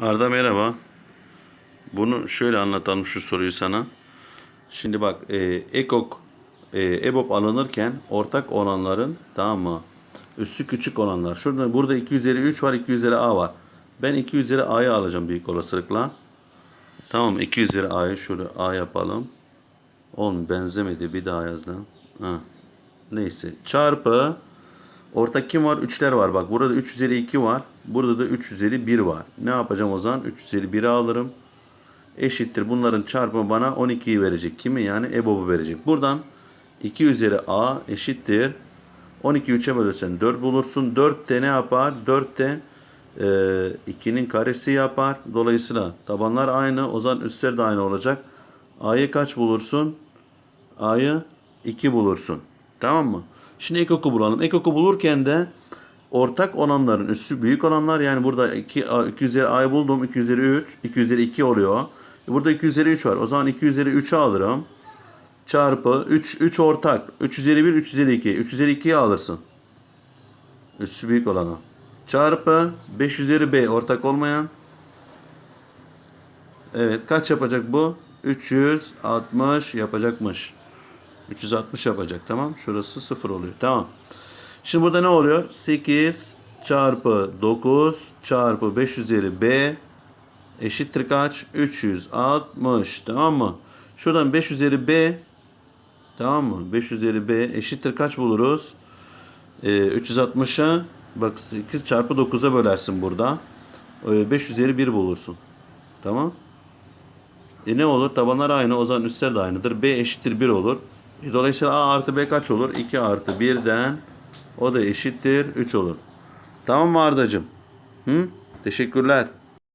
Arda merhaba. Bunu şöyle anlatalım şu soruyu sana. Şimdi bak e, EKOK e, EBOB alınırken ortak olanların tamam mı? Üssü küçük olanlar. Şurada burada 2 üzeri 3 var 2 üzeri A var. Ben 2 üzeri A'yı alacağım büyük olasılıkla. Tamam 2 üzeri A'yı şöyle A yapalım. Oğlum benzemedi bir daha yazdım. Ha. Neyse çarpı Ortak kim var? 3'ler var. Bak burada 3 üzeri 2 var. Burada da 3 üzeri 1 var. Ne yapacağım o zaman? 3 üzeri 1'i alırım. Eşittir. Bunların çarpımı bana 12'yi verecek. Kimi? Yani EBOB'u verecek. Buradan 2 üzeri A eşittir. 12'yi 3'e bölürsen 4 bulursun. 4 de ne yapar? 4 de e, 2'nin karesi yapar. Dolayısıyla tabanlar aynı. O zaman üstler de aynı olacak. A'yı kaç bulursun? A'yı 2 bulursun. Tamam mı? Şimdi ekoku bulalım. Ekoku bulurken de ortak olanların üssü büyük olanlar yani burada 2, 2 üzeri buldum. 2 üzeri 3. 2 üzeri 2 oluyor. Burada 2 üzeri 3 var. O zaman 2 üzeri 3'ü alırım. Çarpı 3, 3 ortak. 3 üzeri 1, 3 üzeri 2. 3 üzeri 2'yi alırsın. Üssü büyük olanı. Çarpı 5 üzeri b ortak olmayan. Evet kaç yapacak bu? 360 yapacakmış. 360 yapacak tamam. Şurası 0 oluyor. Tamam. Şimdi burada ne oluyor? 8 çarpı 9 çarpı 5 üzeri b eşittir kaç? 360 tamam mı? Şuradan 5 üzeri b tamam mı? 5 üzeri b eşittir kaç buluruz? Ee, 360'ı bak 8 çarpı 9'a bölersin burada. Ee, 5 üzeri 1 bulursun. Tamam. E ne olur? Tabanlar aynı. O zaman üstler de aynıdır. B eşittir 1 olur. E dolayısıyla A artı B kaç olur? 2 artı 1'den o da eşittir 3 olur. Tamam mı Ardacığım? Hı? Teşekkürler.